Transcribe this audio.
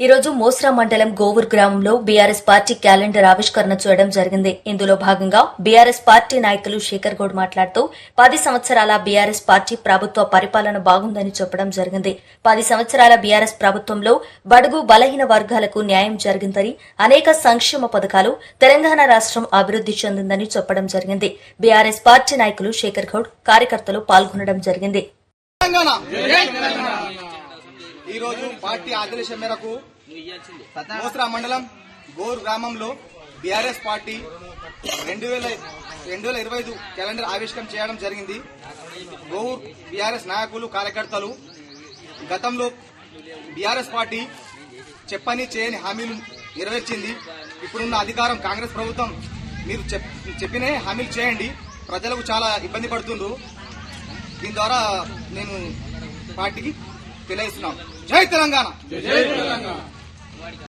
ఈ రోజు మోస్రా మండలం గోవూర్ గ్రామంలో బీఆర్ఎస్ పార్టీ క్యాలెండర్ ఆవిష్కరణ చేయడం జరిగింది. ఇందులో భాగంగా బీఆర్ఎస్ పార్టీ నాయకులు శేఖర్ గౌడ్ మాట్లాడుతూ పది సంవత్సరాల బీఆర్ఎస్ పార్టీ ప్రభుత్వ పరిపాలన బాగుందని చెప్పడం జరిగింది. పది సంవత్సరాల బీఆర్ఎస్ ప్రభుత్వంలో బడుగు బలహీన వర్గాలకు న్యాయం జరిగిందని అనేక సంక్షేమ పథకాలు తెలంగాణ రాష్ట్రం అభివృద్ది చెందిందని చెప్పడం జరిగింది. బీఆర్ఎస్ పార్టీ నాయకులు శేఖర్ గౌడ్ కార్యకర్తలు పాల్గొనడం జరిగింది. తెలంగాణ. ఈ రోజు పార్టీ ఆదేశం మేరకు మోస్రా మండలం గోర్ గ్రామంలో బీఆర్ఎస్ పార్టీ రెండు వేల రెండు వేల ఇరవై ఐదు క్యాలెండర్ ఆవిష్కరణ చేయడం జరిగింది. గోర్ బీఆర్ఎస్ నాయకులు కార్యకర్తలు గతంలో బీఆర్ఎస్ పార్టీ చెప్పని చేయని హామీలు నెరవేర్చింది. ఇప్పుడున్న అధికారం కాంగ్రెస్ ప్రభుత్వం మీరు చెప్- చెప్పినే హామీలు చేయండి. ప్రజలకు చాలా ఇబ్బంది పడుతుండ్రు. దీని ద్వారా నేను పార్టీకి తెలియజేస్తున్నాం. జై తెలంగాణ.